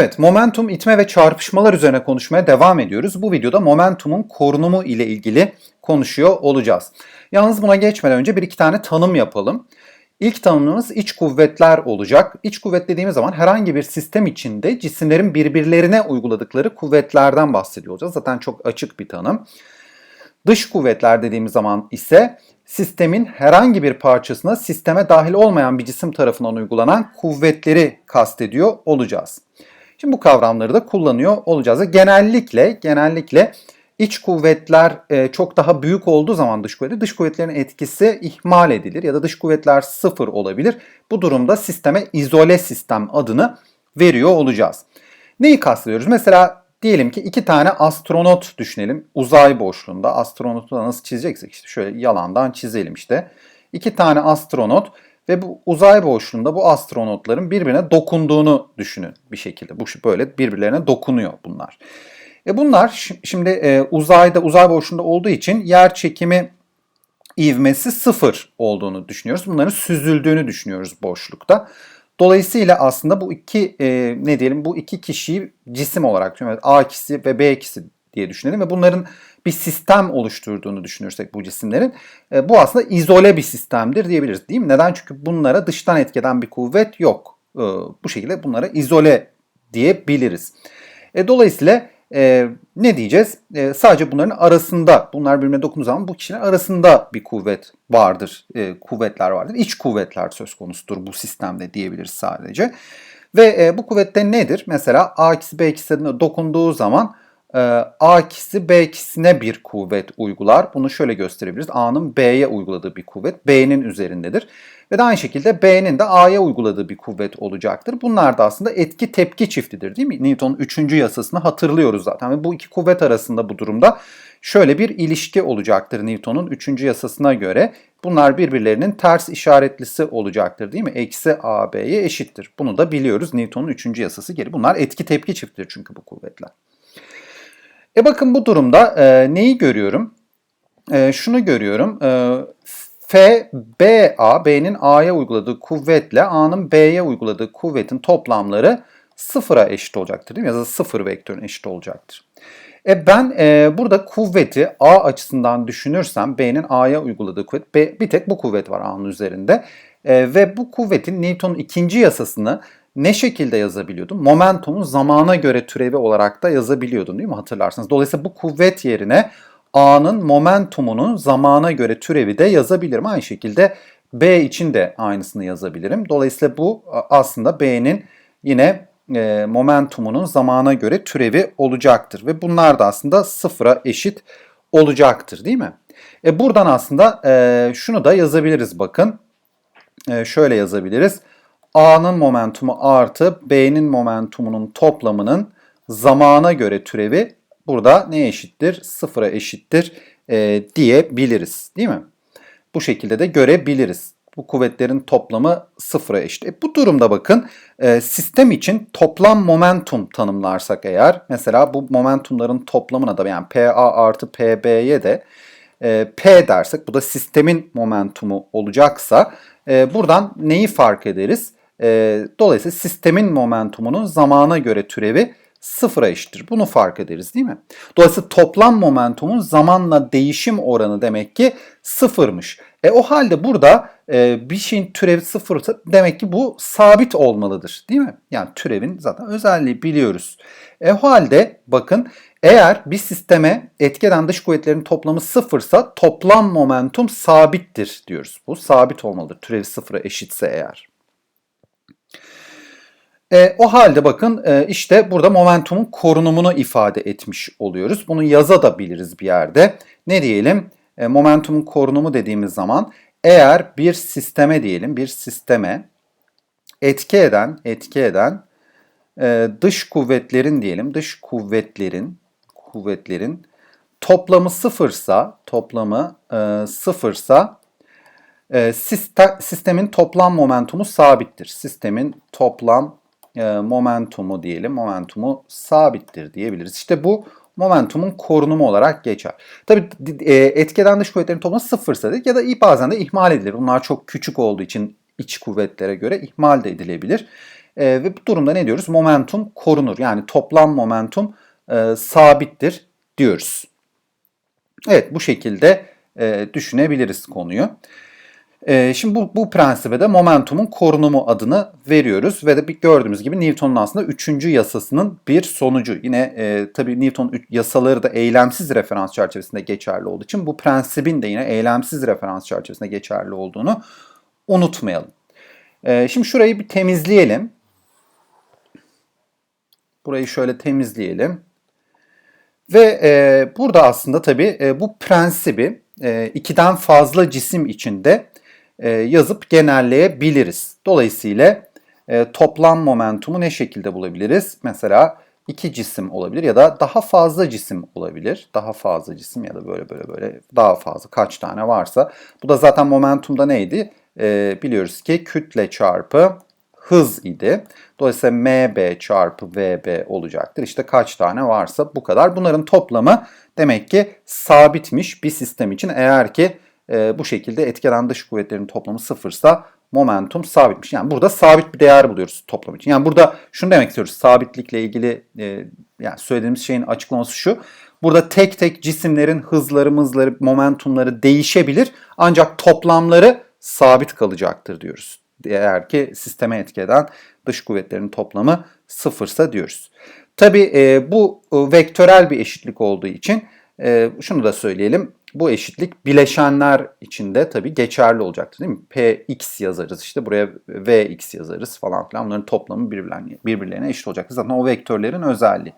Evet, momentum, itme ve çarpışmalar üzerine konuşmaya devam ediyoruz. Bu videoda momentumun korunumu ile ilgili konuşuyor olacağız. Yalnız buna geçmeden önce bir iki tane tanım yapalım. İlk tanımımız iç kuvvetler olacak. İç kuvvet dediğimiz zaman herhangi bir sistem içinde cisimlerin birbirlerine uyguladıkları kuvvetlerden bahsediyor olacağız. Zaten çok açık bir tanım. Dış kuvvetler dediğimiz zaman ise sistemin herhangi bir parçasına sisteme dahil olmayan bir cisim tarafından uygulanan kuvvetleri kastediyor olacağız. Şimdi bu kavramları da kullanıyor olacağız. Genellikle genellikle iç kuvvetler e, çok daha büyük olduğu zaman dış kuvvetler, dış kuvvetlerin etkisi ihmal edilir ya da dış kuvvetler sıfır olabilir. Bu durumda sisteme izole sistem adını veriyor olacağız. Neyi kastediyoruz? Mesela diyelim ki iki tane astronot düşünelim uzay boşluğunda. Astronotu da nasıl çizeceksek işte şöyle yalandan çizelim işte. İki tane astronot ve bu uzay boşluğunda bu astronotların birbirine dokunduğunu düşünün bir şekilde. Bu böyle birbirlerine dokunuyor bunlar. E bunlar şimdi e, uzayda uzay boşluğunda olduğu için yer çekimi ivmesi sıfır olduğunu düşünüyoruz. Bunların süzüldüğünü düşünüyoruz boşlukta. Dolayısıyla aslında bu iki e, ne diyelim bu iki kişiyi cisim olarak düşünüyoruz. A ikisi ve B ikisi diye düşünelim ve bunların bir sistem oluşturduğunu düşünürsek bu cisimlerin e, bu aslında izole bir sistemdir diyebiliriz değil mi? Neden? Çünkü bunlara dıştan etkeden bir kuvvet yok. E, bu şekilde bunlara izole diyebiliriz. E, dolayısıyla e, ne diyeceğiz? E, sadece bunların arasında, bunlar birbirine dokunduğu zaman bu kişinin arasında bir kuvvet vardır, e, kuvvetler vardır. İç kuvvetler söz konusudur bu sistemde diyebiliriz sadece. Ve e, bu kuvvette nedir? Mesela A ikisi B ikisine dokunduğu zaman A ikisi B ikisine bir kuvvet uygular. Bunu şöyle gösterebiliriz. A'nın B'ye uyguladığı bir kuvvet B'nin üzerindedir. Ve de aynı şekilde B'nin de A'ya uyguladığı bir kuvvet olacaktır. Bunlar da aslında etki tepki çiftidir değil mi? Newton'un 3. yasasını hatırlıyoruz zaten. Ve bu iki kuvvet arasında bu durumda şöyle bir ilişki olacaktır Newton'un 3. yasasına göre. Bunlar birbirlerinin ters işaretlisi olacaktır değil mi? Eksi AB'ye eşittir. Bunu da biliyoruz Newton'un 3. yasası geri. Bunlar etki tepki çiftidir çünkü bu kuvvetler. E bakın bu durumda e, neyi görüyorum? E, şunu görüyorum. E, F, B, A, B'nin A'ya uyguladığı kuvvetle A'nın B'ye uyguladığı kuvvetin toplamları sıfıra eşit olacaktır değil mi? Ya da sıfır vektörün eşit olacaktır. E ben e, burada kuvveti A açısından düşünürsem B'nin A'ya uyguladığı kuvvet, B, bir tek bu kuvvet var A'nın üzerinde. E, ve bu kuvvetin Newton'un ikinci yasasını ne şekilde yazabiliyordum? Momentumun zamana göre türevi olarak da yazabiliyordum değil mi hatırlarsınız? Dolayısıyla bu kuvvet yerine A'nın momentumunun zamana göre türevi de yazabilirim. Aynı şekilde B için de aynısını yazabilirim. Dolayısıyla bu aslında B'nin yine e, momentumunun zamana göre türevi olacaktır. Ve bunlar da aslında sıfıra eşit olacaktır değil mi? E buradan aslında e, şunu da yazabiliriz bakın. E, şöyle yazabiliriz. A'nın momentumu artı B'nin momentumunun toplamının zamana göre türevi burada ne eşittir? Sıfıra eşittir e, diyebiliriz değil mi? Bu şekilde de görebiliriz. Bu kuvvetlerin toplamı sıfıra eşit. E, bu durumda bakın e, sistem için toplam momentum tanımlarsak eğer mesela bu momentumların toplamına da yani PA artı PB'ye de e, P dersek bu da sistemin momentumu olacaksa e, buradan neyi fark ederiz? E, dolayısıyla sistemin momentumunun zamana göre türevi sıfıra eşittir. Bunu fark ederiz değil mi? Dolayısıyla toplam momentumun zamanla değişim oranı demek ki sıfırmış. E o halde burada e, bir şeyin türevi sıfırsa demek ki bu sabit olmalıdır değil mi? Yani türevin zaten özelliği biliyoruz. E o halde bakın eğer bir sisteme etkeden dış kuvvetlerin toplamı sıfırsa toplam momentum sabittir diyoruz. Bu sabit olmalıdır türevi sıfıra eşitse eğer. E, o halde bakın e, işte burada momentumun korunumunu ifade etmiş oluyoruz. Bunu yaza da biliriz bir yerde. Ne diyelim? E, momentumun korunumu dediğimiz zaman eğer bir sisteme diyelim bir sisteme etki eden etki eden e, dış kuvvetlerin diyelim dış kuvvetlerin kuvvetlerin toplamı sıfırsa toplamı e, sıfırsa e, sistemin toplam momentumu sabittir. Sistemin toplam e, momentumu diyelim. Momentumu sabittir diyebiliriz. İşte bu momentumun korunumu olarak geçer. Tabi e, etkeden dış kuvvetlerin toplamı sıfırsa dedik ya da bazen de ihmal edilir. Bunlar çok küçük olduğu için iç kuvvetlere göre ihmal de edilebilir. E, ve bu durumda ne diyoruz? Momentum korunur. Yani toplam momentum e, sabittir diyoruz. Evet bu şekilde e, düşünebiliriz konuyu. E, şimdi bu, bu prensibe de momentumun korunumu adını veriyoruz ve de bir gördüğümüz gibi Newton'un aslında üçüncü yasasının bir sonucu. Yine e, tabii Newton yasaları da eylemsiz referans çerçevesinde geçerli olduğu için bu prensibin de yine eylemsiz referans çerçevesinde geçerli olduğunu unutmayalım. E, şimdi şurayı bir temizleyelim. Burayı şöyle temizleyelim. Ve e, burada aslında tabii e, bu prensibi e, ikiden fazla cisim içinde yazıp genelleyebiliriz. Dolayısıyla e, toplam momentumu ne şekilde bulabiliriz? Mesela iki cisim olabilir ya da daha fazla cisim olabilir. Daha fazla cisim ya da böyle böyle böyle daha fazla kaç tane varsa. Bu da zaten momentumda neydi? E, biliyoruz ki kütle çarpı hız idi. Dolayısıyla mb çarpı vb olacaktır. İşte kaç tane varsa bu kadar. Bunların toplamı demek ki sabitmiş bir sistem için. Eğer ki e, bu şekilde etkilen dış kuvvetlerin toplamı sıfırsa momentum sabitmiş. Yani burada sabit bir değer buluyoruz toplam için. Yani burada şunu demek istiyoruz. Sabitlikle ilgili e, yani söylediğimiz şeyin açıklaması şu. Burada tek tek cisimlerin hızları, mızları, momentumları değişebilir. Ancak toplamları sabit kalacaktır diyoruz. Eğer ki sisteme etki eden dış kuvvetlerin toplamı sıfırsa diyoruz. Tabi e, bu e, vektörel bir eşitlik olduğu için e, şunu da söyleyelim. Bu eşitlik bileşenler içinde tabii geçerli olacaktır değil mi? Px yazarız işte buraya Vx yazarız falan filan. Bunların toplamı birbirlerine, birbirlerine eşit olacaktır. Zaten o vektörlerin özelliği.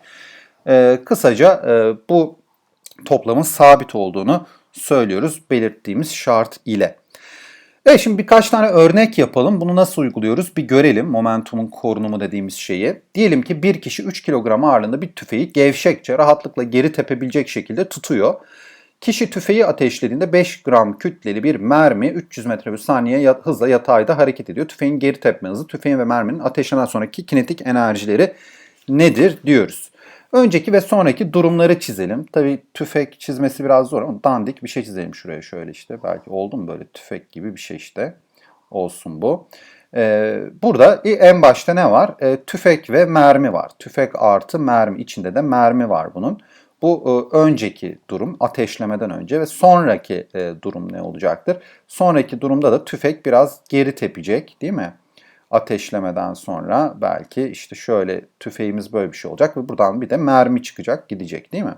Ee, kısaca e, bu toplamın sabit olduğunu söylüyoruz belirttiğimiz şart ile. Evet şimdi birkaç tane örnek yapalım. Bunu nasıl uyguluyoruz bir görelim momentumun korunumu dediğimiz şeyi. Diyelim ki bir kişi 3 kilogram ağırlığında bir tüfeği gevşekçe rahatlıkla geri tepebilecek şekilde tutuyor. Kişi tüfeği ateşlediğinde 5 gram kütleli bir mermi 300 metre bir saniye hızla yatayda hareket ediyor. Tüfeğin geri tepme hızı, tüfeğin ve merminin ateşlenen sonraki kinetik enerjileri nedir diyoruz. Önceki ve sonraki durumları çizelim. Tabii tüfek çizmesi biraz zor ama dandik bir şey çizelim şuraya şöyle işte. Belki oldu mu böyle tüfek gibi bir şey işte. Olsun bu. Ee, burada en başta ne var? Ee, tüfek ve mermi var. Tüfek artı mermi. içinde de mermi var bunun. Bu e, önceki durum ateşlemeden önce ve sonraki e, durum ne olacaktır? Sonraki durumda da tüfek biraz geri tepecek değil mi? Ateşlemeden sonra belki işte şöyle tüfeğimiz böyle bir şey olacak ve buradan bir de mermi çıkacak gidecek değil mi?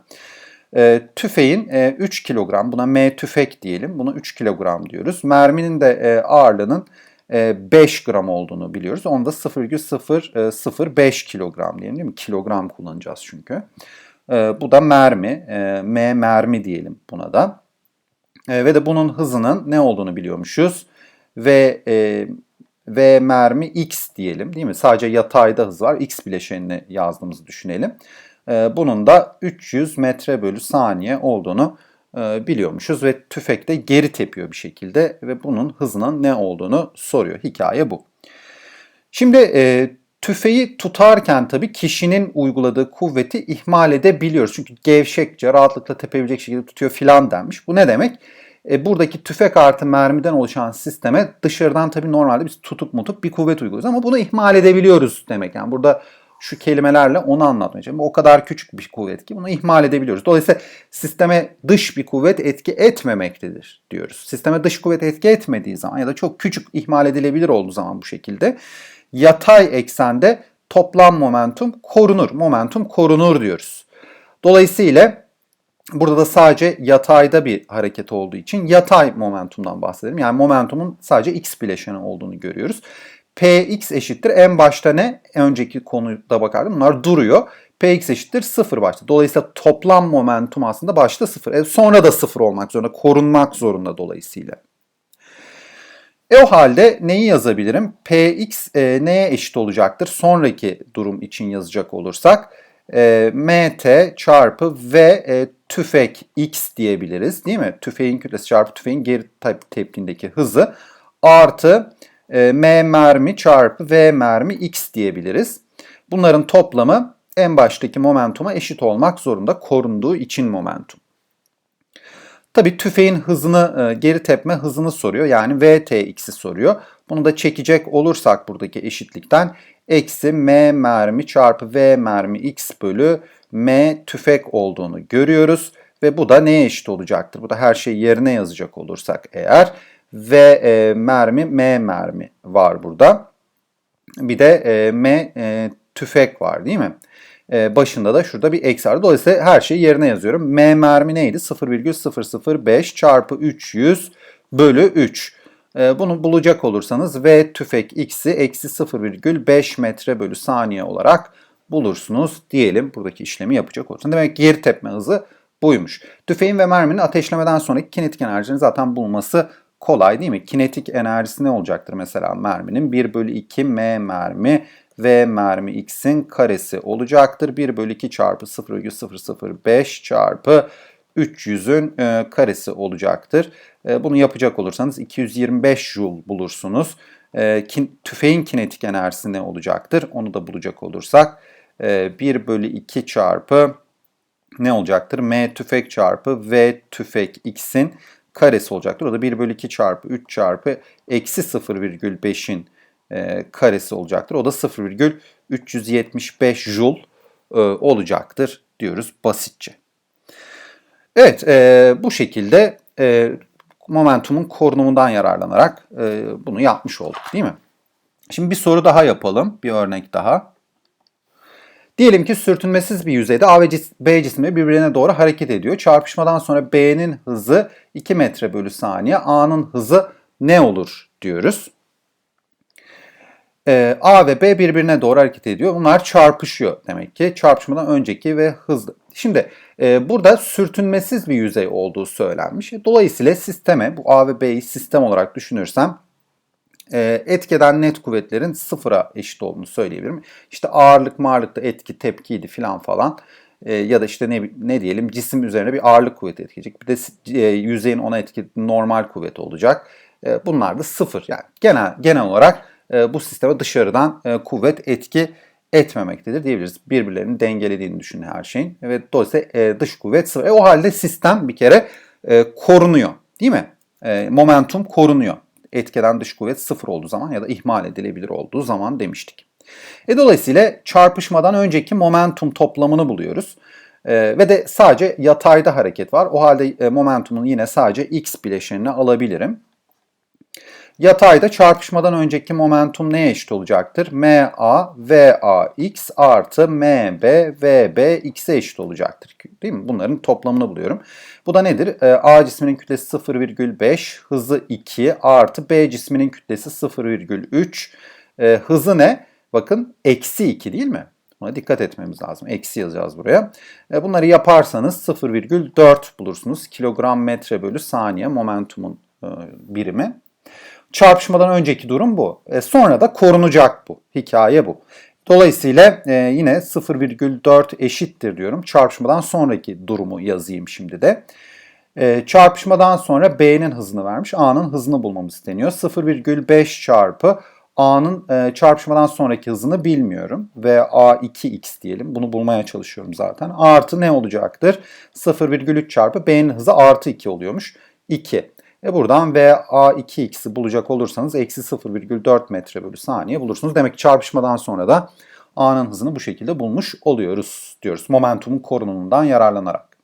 E, tüfeğin e, 3 kilogram buna M tüfek diyelim buna 3 kilogram diyoruz. Merminin de e, ağırlığının 5 e, gram olduğunu biliyoruz. Onda 0,005 kilogram diyelim değil mi? Kilogram kullanacağız çünkü. E, bu da mermi. E, M mermi diyelim buna da. E, ve de bunun hızının ne olduğunu biliyormuşuz. Ve e, V mermi X diyelim değil mi? Sadece yatayda hız var. X bileşenini yazdığımızı düşünelim. E, bunun da 300 metre bölü saniye olduğunu e, biliyormuşuz ve tüfekte geri tepiyor bir şekilde ve bunun hızının ne olduğunu soruyor. Hikaye bu. Şimdi e, Tüfeği tutarken tabii kişinin uyguladığı kuvveti ihmal edebiliyoruz. Çünkü gevşekçe, rahatlıkla tepebilecek şekilde tutuyor filan denmiş. Bu ne demek? E, buradaki tüfek artı mermiden oluşan sisteme dışarıdan tabii normalde biz tutup mutup bir kuvvet uyguluyoruz ama bunu ihmal edebiliyoruz demek. Yani burada şu kelimelerle onu anlatmaya çalışıyorum. O kadar küçük bir kuvvet ki bunu ihmal edebiliyoruz. Dolayısıyla sisteme dış bir kuvvet etki etmemektedir diyoruz. Sisteme dış kuvvet etki etmediği zaman ya da çok küçük ihmal edilebilir olduğu zaman bu şekilde yatay eksende toplam momentum korunur. Momentum korunur diyoruz. Dolayısıyla burada da sadece yatayda bir hareket olduğu için yatay momentumdan bahsedelim. Yani momentumun sadece x bileşeni olduğunu görüyoruz. Px eşittir en başta ne? Önceki konuda bakardım. Bunlar duruyor. Px eşittir 0 başta. Dolayısıyla toplam momentum aslında başta 0. E sonra da 0 olmak zorunda. Korunmak zorunda dolayısıyla. E o halde neyi yazabilirim? Px e, neye eşit olacaktır? Sonraki durum için yazacak olursak e, mt çarpı v e, tüfek x diyebiliriz değil mi? Tüfeğin kütlesi çarpı tüfeğin geri tepkindeki hızı artı e, m mermi çarpı v mermi x diyebiliriz. Bunların toplamı en baştaki momentuma eşit olmak zorunda korunduğu için momentum. Tabi tüfeğin hızını, e, geri tepme hızını soruyor. Yani VTX'i soruyor. Bunu da çekecek olursak buradaki eşitlikten eksi M mermi çarpı V mermi X bölü M tüfek olduğunu görüyoruz. Ve bu da neye eşit olacaktır? Bu da her şeyi yerine yazacak olursak eğer. V e, mermi M mermi var burada. Bir de e, M e, tüfek var değil mi? E, başında da şurada bir eksi var. Dolayısıyla her şeyi yerine yazıyorum. M mermi neydi? 0,005 çarpı 300 bölü 3. E, bunu bulacak olursanız V tüfek x'i eksi 0,5 metre bölü saniye olarak bulursunuz diyelim buradaki işlemi yapacak olursanız. Demek ki geri tepme hızı buymuş. Tüfeğin ve merminin ateşlemeden sonraki kinetik enerjinin zaten bulması kolay değil mi? Kinetik enerjisi ne olacaktır mesela merminin? 1 bölü 2 m mermi v mermi x'in karesi olacaktır. 1 bölü 2 çarpı 0,005 çarpı 300'ün e, karesi olacaktır. E, bunu yapacak olursanız 225 joule bulursunuz. E, kin, tüfeğin kinetik enerjisi ne olacaktır? Onu da bulacak olursak e, 1 bölü 2 çarpı ne olacaktır? M tüfek çarpı V tüfek x'in karesi olacaktır. O da 1 bölü 2 çarpı 3 çarpı eksi 0,5'in e, karesi olacaktır. O da 0,375 joule e, olacaktır diyoruz basitçe. Evet e, bu şekilde e, momentumun korunumundan yararlanarak e, bunu yapmış olduk değil mi? Şimdi bir soru daha yapalım. Bir örnek daha. Diyelim ki sürtünmesiz bir yüzeyde A ve B cismi birbirine doğru hareket ediyor. Çarpışmadan sonra B'nin hızı 2 metre bölü saniye, A'nın hızı ne olur diyoruz. Ee, A ve B birbirine doğru hareket ediyor. Bunlar çarpışıyor demek ki. Çarpışmadan önceki ve hızlı. Şimdi e, burada sürtünmesiz bir yüzey olduğu söylenmiş. Dolayısıyla sisteme, bu A ve B'yi sistem olarak düşünürsem e, etkeden net kuvvetlerin sıfıra eşit olduğunu söyleyebilirim. İşte ağırlık mağırlıkta etki tepkiydi filan falan. E, ya da işte ne, ne diyelim cisim üzerine bir ağırlık kuvveti etkileyecek. Bir de e, yüzeyin ona etki normal kuvvet olacak. E, bunlar da sıfır. Yani genel genel olarak e, bu sisteme dışarıdan e, kuvvet etki etmemektedir diyebiliriz. Birbirlerini dengelediğini düşünün her şeyin. Ve dolayısıyla e, dış kuvvet sıfır. E, o halde sistem bir kere e, korunuyor. Değil mi? E, momentum korunuyor etkeden dış kuvvet sıfır olduğu zaman ya da ihmal edilebilir olduğu zaman demiştik. E dolayısıyla çarpışmadan önceki momentum toplamını buluyoruz. E, ve de sadece yatayda hareket var. O halde e, momentumun yine sadece x bileşenini alabilirim. Yatayda çarpışmadan önceki momentum neye eşit olacaktır? MA VAX artı MB VB x'e eşit olacaktır. Değil mi? Bunların toplamını buluyorum. Bu da nedir? Ee, A cisminin kütlesi 0,5, hızı 2 artı B cisminin kütlesi 0,3. Ee, hızı ne? Bakın eksi 2 değil mi? Buna dikkat etmemiz lazım. Eksi yazacağız buraya. Ee, bunları yaparsanız 0,4 bulursunuz. Kilogram metre bölü saniye momentumun e, birimi. Çarpışmadan önceki durum bu. E, sonra da korunacak bu. Hikaye bu. Dolayısıyla e, yine 0,4 eşittir diyorum. Çarpışmadan sonraki durumu yazayım şimdi de. E, çarpışmadan sonra B'nin hızını vermiş. A'nın hızını bulmamız isteniyor. 0,5 çarpı A'nın e, çarpışmadan sonraki hızını bilmiyorum. Ve A2x diyelim. Bunu bulmaya çalışıyorum zaten. Artı ne olacaktır? 0,3 çarpı B'nin hızı artı 2 oluyormuş. 2. E buradan VA2x'i bulacak olursanız eksi 0,4 metre bölü saniye bulursunuz. Demek ki çarpışmadan sonra da A'nın hızını bu şekilde bulmuş oluyoruz diyoruz. Momentumun korunumundan yararlanarak.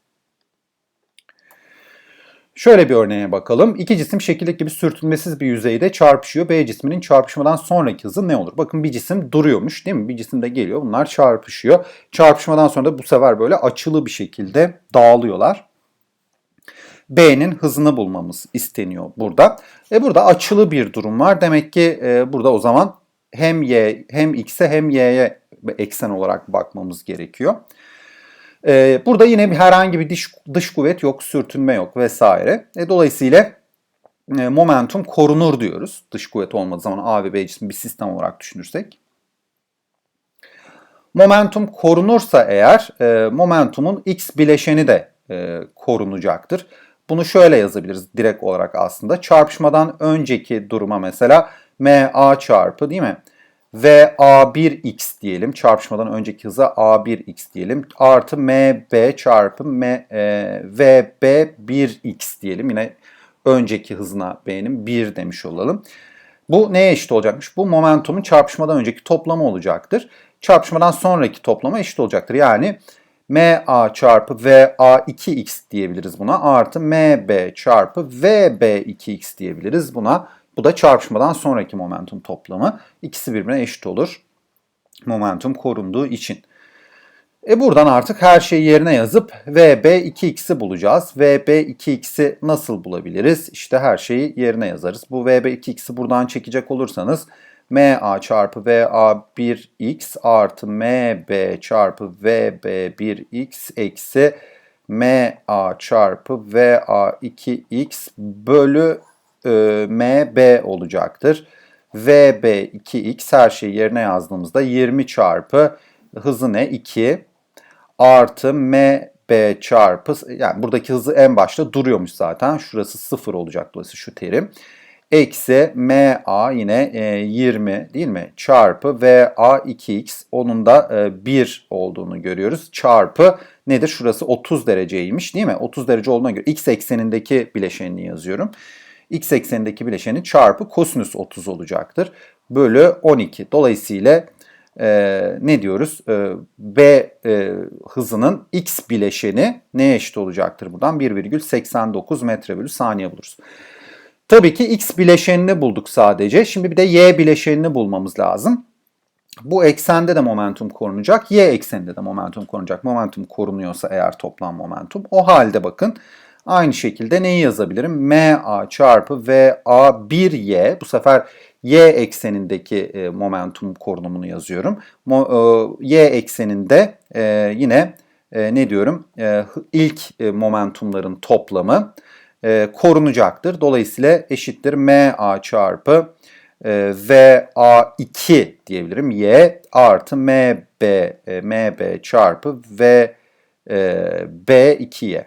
Şöyle bir örneğe bakalım. İki cisim şekildeki gibi sürtünmesiz bir yüzeyde çarpışıyor. B cisminin çarpışmadan sonraki hızı ne olur? Bakın bir cisim duruyormuş değil mi? Bir cisim de geliyor. Bunlar çarpışıyor. Çarpışmadan sonra da bu sefer böyle açılı bir şekilde dağılıyorlar. B'nin hızını bulmamız isteniyor burada. E burada açılı bir durum var. Demek ki e, burada o zaman hem y hem x'e hem y'ye eksen olarak bakmamız gerekiyor. E, burada yine bir herhangi bir dış, dış kuvvet yok, sürtünme yok vesaire. E, dolayısıyla e, momentum korunur diyoruz. Dış kuvvet olmadığı zaman A ve B cismi bir sistem olarak düşünürsek. Momentum korunursa eğer e, momentumun x bileşeni de e, korunacaktır. Bunu şöyle yazabiliriz direkt olarak aslında. Çarpışmadan önceki duruma mesela MA çarpı değil mi? V A1x diyelim. Çarpışmadan önceki hıza A1x diyelim. Artı MB çarpı M, e, VB1x diyelim. Yine önceki hızına B'nin 1 demiş olalım. Bu neye eşit olacakmış? Bu momentumun çarpışmadan önceki toplamı olacaktır. Çarpışmadan sonraki toplama eşit olacaktır. Yani MA çarpı VA2x diyebiliriz buna. Artı MB çarpı VB2x diyebiliriz buna. Bu da çarpışmadan sonraki momentum toplamı. İkisi birbirine eşit olur. Momentum korunduğu için. E buradan artık her şeyi yerine yazıp VB2x'i bulacağız. VB2x'i nasıl bulabiliriz? İşte her şeyi yerine yazarız. Bu VB2x'i buradan çekecek olursanız MA çarpı VA1x artı MB çarpı VB1x eksi MA çarpı VA2x bölü e, MB olacaktır. VB2x her şeyi yerine yazdığımızda 20 çarpı hızı ne? 2 artı MB çarpı yani buradaki hızı en başta duruyormuş zaten. Şurası 0 olacak dolayısıyla şu terim. Eksi MA yine e, 20 değil mi? Çarpı VA2x onun da e, 1 olduğunu görüyoruz. Çarpı nedir? Şurası 30 dereceymiş değil mi? 30 derece olduğuna göre x eksenindeki bileşenini yazıyorum. x eksenindeki bileşeni çarpı kosinüs 30 olacaktır. Bölü 12. Dolayısıyla e, ne diyoruz? E, B e, hızının x bileşeni neye eşit olacaktır buradan? 1,89 metre bölü saniye buluruz. Tabii ki x bileşenini bulduk sadece. Şimdi bir de y bileşenini bulmamız lazım. Bu eksende de momentum korunacak. Y ekseninde de momentum korunacak. Momentum korunuyorsa eğer toplam momentum. O halde bakın aynı şekilde neyi yazabilirim? MA çarpı VA1Y. Bu sefer y eksenindeki e, momentum korunumunu yazıyorum. E, y ekseninde e, yine ne diyorum? İlk momentumların toplamı e, korunacaktır. Dolayısıyla eşittir MA çarpı e, VA2 diyebilirim. Y artı MB, e, MB çarpı V e, B2Y.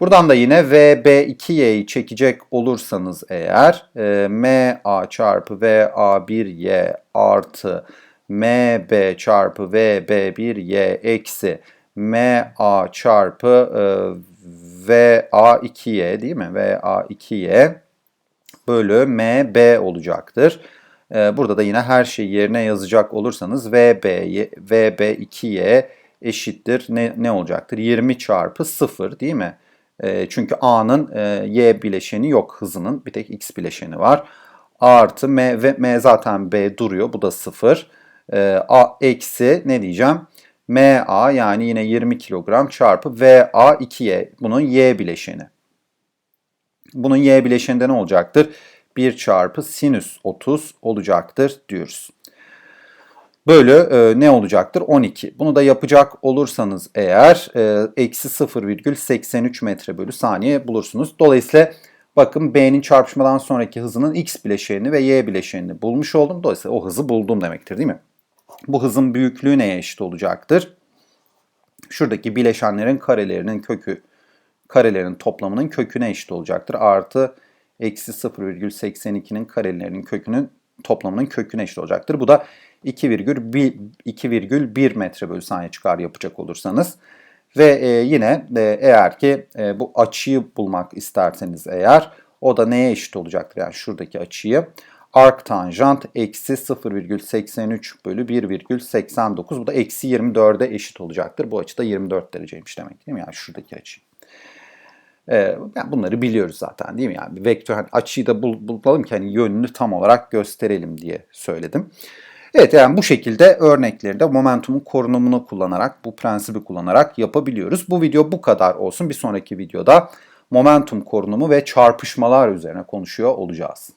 Buradan da yine VB2y'yi çekecek olursanız eğer e, MA çarpı VA1y artı MB çarpı VB1y eksi MA çarpı e, VA2y değil mi? VA2y bölü MB olacaktır. E, burada da yine her şeyi yerine yazacak olursanız VB, VB2y eşittir ne, ne olacaktır? 20 çarpı 0 değil mi? E, çünkü A'nın e, Y bileşeni yok hızının. Bir tek X bileşeni var. Artı M ve M zaten B duruyor. Bu da 0. E, A eksi ne diyeceğim? MA yani yine 20 kilogram çarpı VA 2Y. Bunun Y bileşeni. Bunun Y bileşeninde ne olacaktır? 1 çarpı sinüs 30 olacaktır diyoruz bölü e, ne olacaktır? 12. Bunu da yapacak olursanız eğer e, eksi 0,83 metre bölü saniye bulursunuz. Dolayısıyla bakın B'nin çarpışmadan sonraki hızının X bileşenini ve Y bileşenini bulmuş oldum. Dolayısıyla o hızı buldum demektir değil mi? Bu hızın büyüklüğü neye eşit olacaktır? Şuradaki bileşenlerin karelerinin kökü, karelerin toplamının köküne eşit olacaktır. Artı eksi 0,82'nin karelerinin kökünün toplamının köküne eşit olacaktır. Bu da 2,1 metre bölü saniye çıkar yapacak olursanız. Ve e, yine e, eğer ki e, bu açıyı bulmak isterseniz eğer o da neye eşit olacaktır? Yani şuradaki açıyı arc tanjant eksi 0,83 bölü 1,89 bu da eksi 24'e eşit olacaktır. Bu açı da 24 dereceymiş demek değil mi? Yani şuradaki açı. Ee, yani bunları biliyoruz zaten değil mi? Yani vektör hani açıyı da bul, bulalım ki hani yönünü tam olarak gösterelim diye söyledim. Evet yani bu şekilde örnekleri de momentumun korunumunu kullanarak, bu prensibi kullanarak yapabiliyoruz. Bu video bu kadar olsun. Bir sonraki videoda momentum korunumu ve çarpışmalar üzerine konuşuyor olacağız.